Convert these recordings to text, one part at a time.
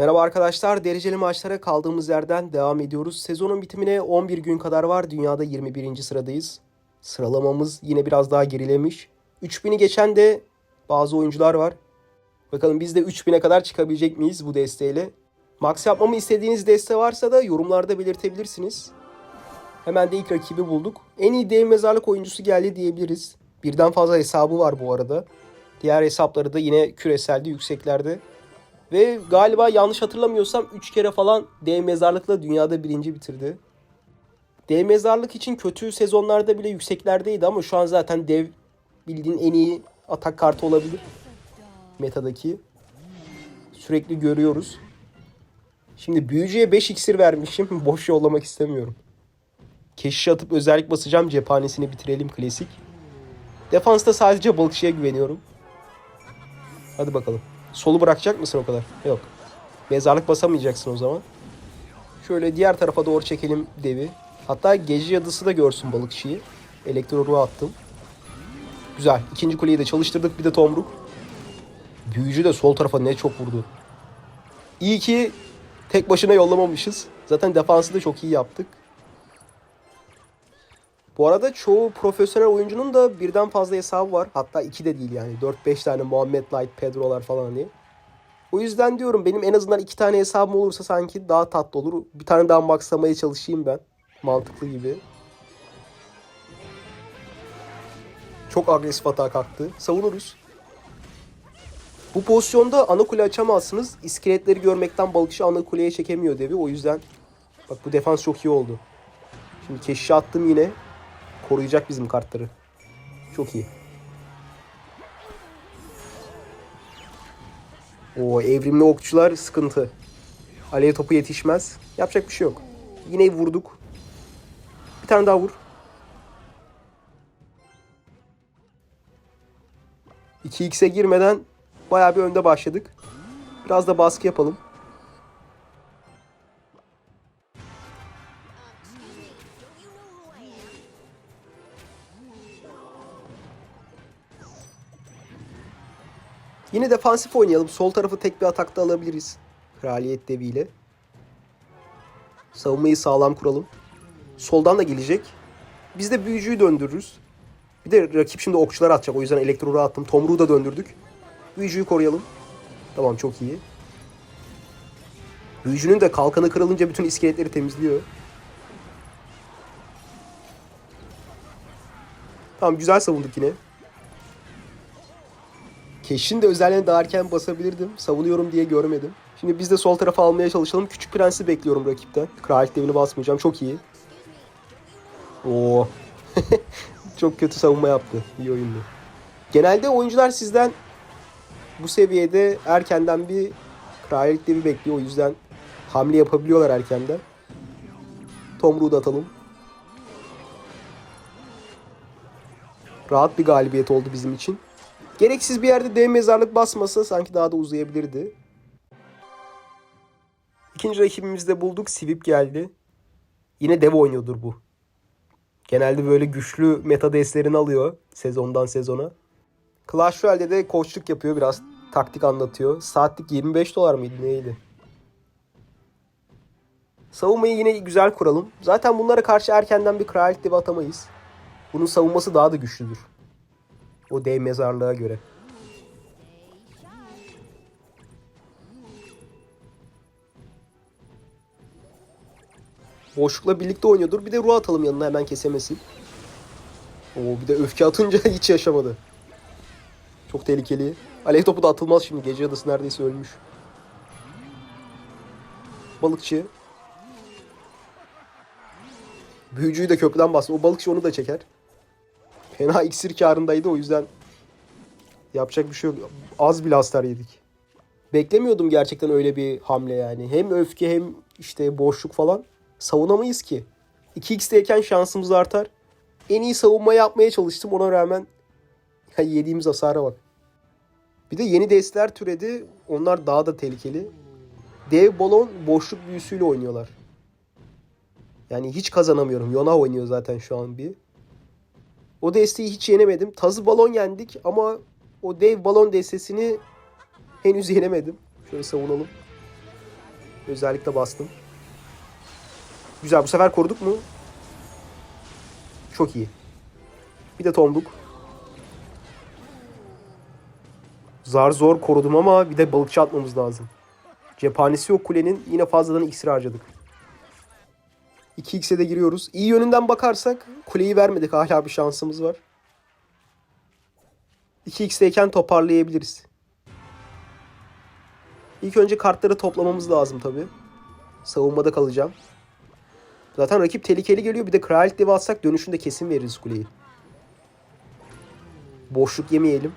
Merhaba arkadaşlar, dereceli maçlara kaldığımız yerden devam ediyoruz. Sezonun bitimine 11 gün kadar var. Dünyada 21. sıradayız. Sıralamamız yine biraz daha gerilemiş. 3000'i geçen de bazı oyuncular var. Bakalım biz de 3000'e kadar çıkabilecek miyiz bu desteğiyle? Max yapmamı istediğiniz deste varsa da yorumlarda belirtebilirsiniz. Hemen de ilk rakibi bulduk. En iyi dev mezarlık oyuncusu geldi diyebiliriz. Birden fazla hesabı var bu arada. Diğer hesapları da yine küreselde yükseklerde. Ve galiba yanlış hatırlamıyorsam 3 kere falan dev mezarlıkla dünyada birinci bitirdi. Dev mezarlık için kötü sezonlarda bile yükseklerdeydi ama şu an zaten dev bildiğin en iyi atak kartı olabilir. Metadaki. Sürekli görüyoruz. Şimdi büyücüye 5 iksir vermişim. Boş yollamak istemiyorum. Keşiş atıp özellik basacağım. Cephanesini bitirelim klasik. Defansta sadece balıkçıya güveniyorum. Hadi bakalım. Solu bırakacak mısın o kadar? Yok. Mezarlık basamayacaksın o zaman. Şöyle diğer tarafa doğru çekelim devi. Hatta gece yadısı da görsün balıkçıyı. Elektro attım. Güzel. İkinci kuleyi de çalıştırdık. Bir de tomruk. Büyücü de sol tarafa ne çok vurdu. İyi ki tek başına yollamamışız. Zaten defansı da çok iyi yaptık. Bu arada çoğu profesyonel oyuncunun da birden fazla hesabı var. Hatta iki de değil yani. 4-5 tane Muhammed Light, Pedro'lar falan diye. O yüzden diyorum benim en azından iki tane hesabım olursa sanki daha tatlı olur. Bir tane daha maxlamaya çalışayım ben. Mantıklı gibi. Çok agresif hata kalktı. Savunuruz. Bu pozisyonda ana kule açamazsınız. İskeletleri görmekten balıkçı ana kuleye çekemiyor devi. O yüzden bak bu defans çok iyi oldu. Şimdi keşişe attım yine. Koruyacak bizim kartları. Çok iyi. O evrimli okçular sıkıntı. Alev topu yetişmez. Yapacak bir şey yok. Yine vurduk. Bir tane daha vur. 2x'e girmeden bayağı bir önde başladık. Biraz da baskı yapalım. Yine defansif oynayalım. Sol tarafı tek bir atakta alabiliriz. Kraliyet deviyle. Savunmayı sağlam kuralım. Soldan da gelecek. Biz de büyücüyü döndürürüz. Bir de rakip şimdi okçular atacak. O yüzden elektroru attım. Tomruğu da döndürdük. Büyücüyü koruyalım. Tamam çok iyi. Büyücünün de kalkanı kırılınca bütün iskeletleri temizliyor. Tamam güzel savunduk yine. Keşin de özelliğini daha erken basabilirdim. Savunuyorum diye görmedim. Şimdi biz de sol tarafa almaya çalışalım. Küçük Prens'i bekliyorum rakipten. Kraliyet devini basmayacağım. Çok iyi. Oo. Çok kötü savunma yaptı. İyi oyundu. Genelde oyuncular sizden bu seviyede erkenden bir kraliyet devi bekliyor. O yüzden hamle yapabiliyorlar erkenden. Tomruğu da atalım. Rahat bir galibiyet oldu bizim için. Gereksiz bir yerde dev mezarlık basmasa sanki daha da uzayabilirdi. İkinci rakibimizi de bulduk. Sivip geldi. Yine dev oynuyordur bu. Genelde böyle güçlü meta destlerini alıyor sezondan sezona. Clash Royale'de de koçluk yapıyor. Biraz taktik anlatıyor. Saatlik 25 dolar mıydı neydi? Savunmayı yine güzel kuralım. Zaten bunlara karşı erkenden bir kraliyet devi atamayız. Bunun savunması daha da güçlüdür. O dev mezarlığa göre. Boşlukla birlikte oynuyordur. Bir de ruh atalım yanına hemen kesemesin. Oo bir de öfke atınca hiç yaşamadı. Çok tehlikeli. Alev topu da atılmaz şimdi. Gece adası neredeyse ölmüş. Balıkçı. Büyücüyü de köprüden bastı. O balıkçı onu da çeker. Fena iksir karındaydı o yüzden yapacak bir şey yok. Az bile hasar yedik. Beklemiyordum gerçekten öyle bir hamle yani. Hem öfke hem işte boşluk falan. Savunamayız ki. 2x'teyken şansımız artar. En iyi savunma yapmaya çalıştım ona rağmen yediğimiz hasara bak. Bir de yeni destler türedi. Onlar daha da tehlikeli. Dev balon boşluk büyüsüyle oynuyorlar. Yani hiç kazanamıyorum. Yona oynuyor zaten şu an bir. O desteği hiç yenemedim. Tazı balon yendik ama o dev balon destesini henüz yenemedim. Şöyle savunalım. Özellikle bastım. Güzel bu sefer koruduk mu? Çok iyi. Bir de tombuk. Zar zor korudum ama bir de balıkçı atmamız lazım. Cephanesi yok kulenin. Yine fazladan iksir harcadık. 2x'e de giriyoruz. İyi yönünden bakarsak kuleyi vermedik. Hala bir şansımız var. 2x'teyken toparlayabiliriz. İlk önce kartları toplamamız lazım tabi. Savunmada kalacağım. Zaten rakip tehlikeli geliyor. Bir de Kraliyet Devi atsak dönüşünde kesin veririz kuleyi. Boşluk yemeyelim.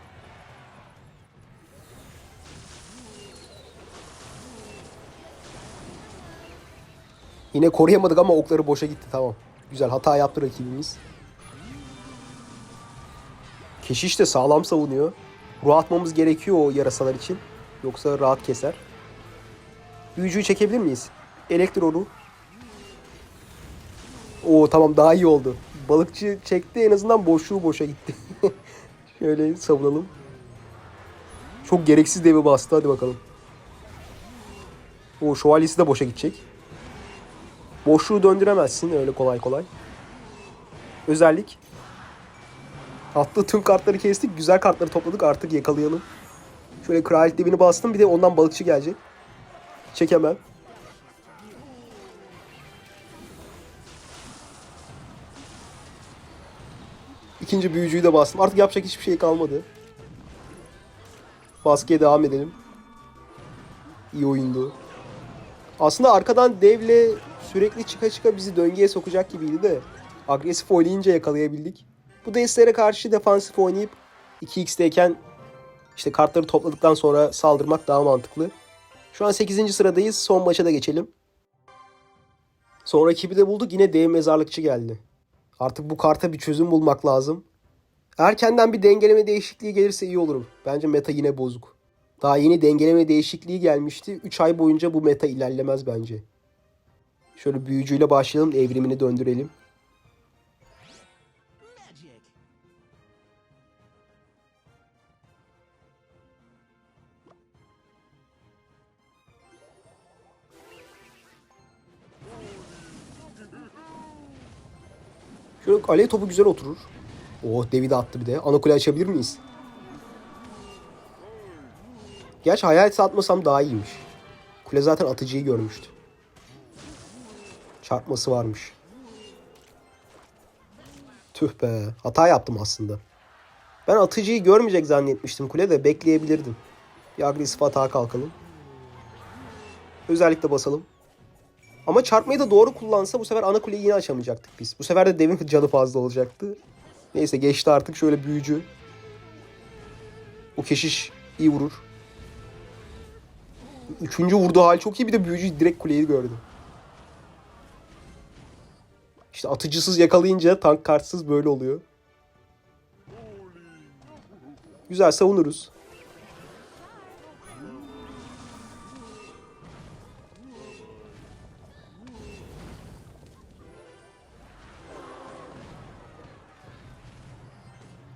Yine koruyamadık ama okları boşa gitti tamam. Güzel hata yaptı rakibimiz. Keşiş de sağlam savunuyor. Ruh atmamız gerekiyor o yarasalar için. Yoksa rahat keser. Büyücüyü çekebilir miyiz? Elektro ruh. Oo tamam daha iyi oldu. Balıkçı çekti en azından boşluğu boşa gitti. Şöyle savunalım. Çok gereksiz devi bastı hadi bakalım. O şövalyesi de boşa gidecek. Boşluğu döndüremezsin öyle kolay kolay. Özellik. Attığı tüm kartları kestik. Güzel kartları topladık. Artık yakalayalım. Şöyle kraliyet devini bastım. Bir de ondan balıkçı gelecek. Çekemem. İkinci büyücüyü de bastım. Artık yapacak hiçbir şey kalmadı. Baskıya devam edelim. İyi oyundu. Aslında arkadan devle sürekli çıka çıka bizi döngüye sokacak gibiydi de agresif oynayınca yakalayabildik. Bu destlere karşı defansif oynayıp 2x'teyken işte kartları topladıktan sonra saldırmak daha mantıklı. Şu an 8. sıradayız. Son maça da geçelim. Son rakibi de bulduk. Yine dev mezarlıkçı geldi. Artık bu karta bir çözüm bulmak lazım. Erkenden bir dengeleme değişikliği gelirse iyi olurum. Bence meta yine bozuk. Daha yeni dengeleme değişikliği gelmişti. 3 ay boyunca bu meta ilerlemez bence. Şöyle büyücüyle başlayalım. Evrimini döndürelim. Şöyle alev topu güzel oturur. Oh devi de attı bir de. Ana kule açabilir miyiz? Gerçi hayalet atmasam daha iyiymiş. Kule zaten atıcıyı görmüştü. Çarpması varmış. Tüh be. Hata yaptım aslında. Ben atıcıyı görmeyecek zannetmiştim kule de bekleyebilirdim. Bir agresif hata kalkalım. Özellikle basalım. Ama çarpmayı da doğru kullansa bu sefer ana kuleyi yine açamayacaktık biz. Bu sefer de devin canı fazla olacaktı. Neyse geçti artık şöyle büyücü. O keşiş iyi vurur. Üçüncü vurduğu hal çok iyi bir de büyücü direkt kuleyi gördü. İşte atıcısız yakalayınca tank kartsız böyle oluyor. Güzel savunuruz.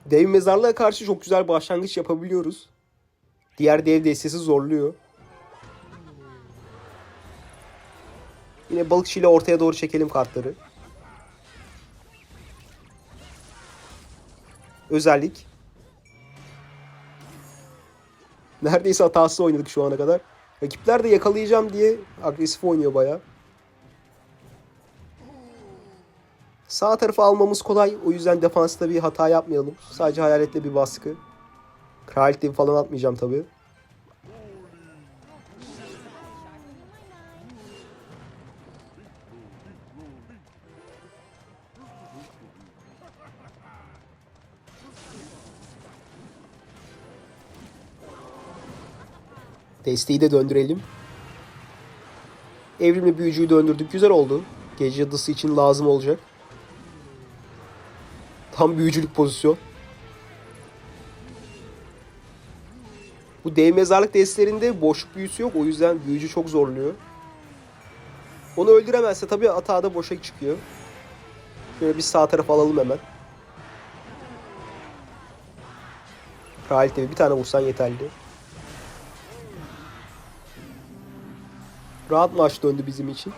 Dev mezarlığa karşı çok güzel başlangıç yapabiliyoruz. Diğer dev destesi zorluyor. Yine balıkçıyla ortaya doğru çekelim kartları. Özellik. Neredeyse hatasız oynadık şu ana kadar. Rakipler de yakalayacağım diye agresif oynuyor baya. Sağ tarafı almamız kolay. O yüzden defansta bir hata yapmayalım. Sadece hayaletle bir baskı. Kraliyet devi falan atmayacağım tabii. Desteği de döndürelim. Evrimli büyücüyü döndürdük. Güzel oldu. Gece yadısı için lazım olacak. Tam büyücülük pozisyon. Bu dev mezarlık destlerinde boşluk büyüsü yok. O yüzden büyücü çok zorluyor. Onu öldüremezse tabii hata da boşa çıkıyor. Şöyle bir sağ tarafa alalım hemen. Kraliyet devi bir tane vursan yeterli. Rahat maç döndü bizim için.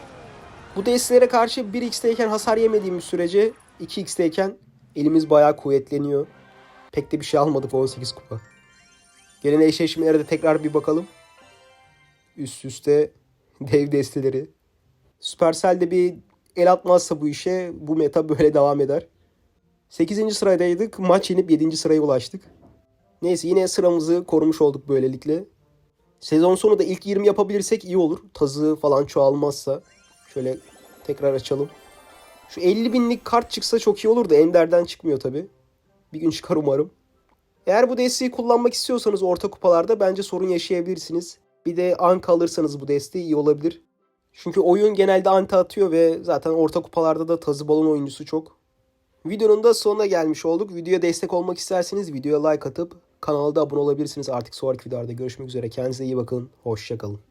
Bu destelere karşı 1x'teyken hasar yemediğimiz sürece 2x'teyken elimiz bayağı kuvvetleniyor. Pek de bir şey almadık 18 kupa. Gelen eşleşmelere de tekrar bir bakalım. Üst üste dev desteleri. Supercell de bir el atmazsa bu işe bu meta böyle devam eder. 8. sıradaydık. Maç yenip 7. sıraya ulaştık. Neyse yine sıramızı korumuş olduk böylelikle. Sezon sonu da ilk 20 yapabilirsek iyi olur. Tazı falan çoğalmazsa. Şöyle tekrar açalım. Şu 50 binlik kart çıksa çok iyi olur da Ender'den çıkmıyor tabi. Bir gün çıkar umarım. Eğer bu desteği kullanmak istiyorsanız orta kupalarda bence sorun yaşayabilirsiniz. Bir de anka alırsanız bu desteği iyi olabilir. Çünkü oyun genelde anti atıyor ve zaten orta kupalarda da tazı balon oyuncusu çok. Videonun da sonuna gelmiş olduk. Videoya destek olmak isterseniz videoya like atıp kanala da abone olabilirsiniz. Artık sonraki videolarda görüşmek üzere. Kendinize iyi bakın. Hoşçakalın.